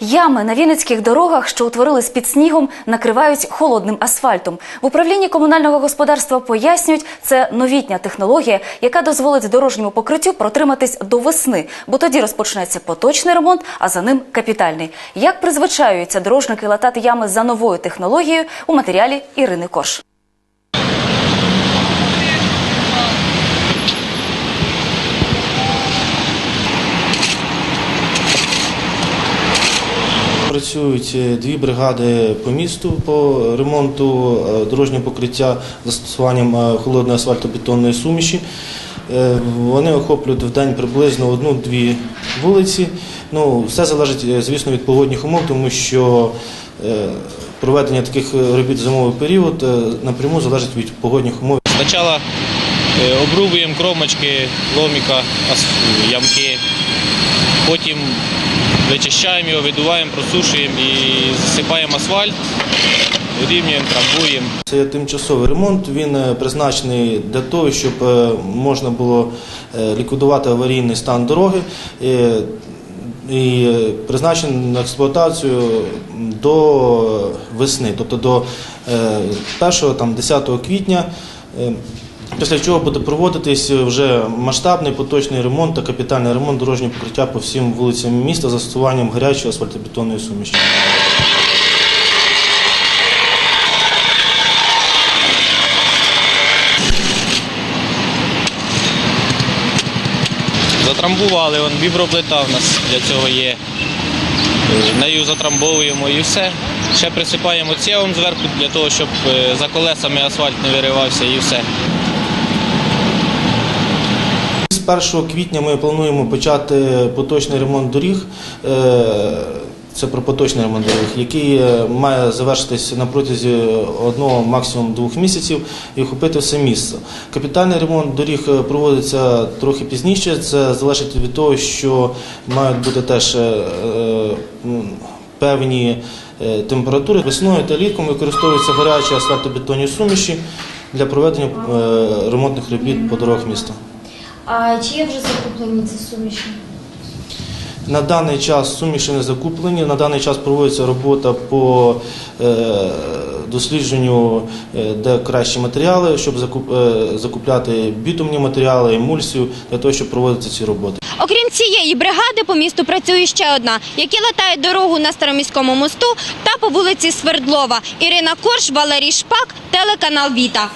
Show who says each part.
Speaker 1: Ями на вінницьких дорогах, що утворились під снігом, накривають холодним асфальтом. В управлінні комунального господарства пояснюють, це новітня технологія, яка дозволить дорожньому покриттю протриматись до весни, бо тоді розпочнеться поточний ремонт, а за ним капітальний. Як призвичаються дорожники латати ями за новою технологією у матеріалі Ірини Кош.
Speaker 2: Працюють е, дві бригади по місту по ремонту е, дорожнього покриття застосуванням е, холодної асфальтобетонної суміші. Вони охоплюють в день приблизно одну-дві вулиці. Ну, все залежить, звісно, від погодних умов, тому що проведення таких робіт зимовий період напряму залежить від погодних умов.
Speaker 3: Спочатку обрубуємо кромочки, ломіка, ямки, потім вичищаємо його, видуваємо, просушуємо і засипаємо асфальт, рівнюємо, трамбуємо.
Speaker 2: Це тимчасовий ремонт. Він е, призначений для того, щоб е, можна було е, ліквідувати аварійний стан дороги. І призначений на експлуатацію до весни, тобто до 1-10 квітня. Е, Після чого буде проводитись вже масштабний поточний ремонт та капітальний ремонт дорожнього покриття по всім вулицям міста застосуванням гарячої асфальтобетонної суміші.
Speaker 3: Затрамбували, он, віброплита в нас для цього є. Е, Нею затрамбовуємо і все. Ще присипаємо цєвом зверху для того, щоб е, за колесами асфальт не виривався і все.
Speaker 2: З 1 квітня ми плануємо почати поточний ремонт доріг. Е, Це про поточний ремонт доріг, який е, має завершитись на протязі одного, максимум двох місяців і охопити все місце. Капітальний ремонт доріг е, проводиться трохи пізніше. Це залежить від того, що мають бути теж певні температури. Весною та літком використовуються гарячі асфальтобетонні суміші для проведення ремонтних робіт по дорогах міста.
Speaker 4: А чи є вже закуплені ці суміші?
Speaker 2: На даний час суміші не закуплені. На даний час проводиться робота по е, дослідженню, е, де кращі матеріали, щоб е, закупляти бітумні матеріали, емульсію для того, щоб проводити ці роботи.
Speaker 5: Окрім цієї бригади, по місту працює ще одна, які латають дорогу на Староміському мосту та по вулиці Свердлова. Ірина Корж, Валерій Шпак, телеканал Віта.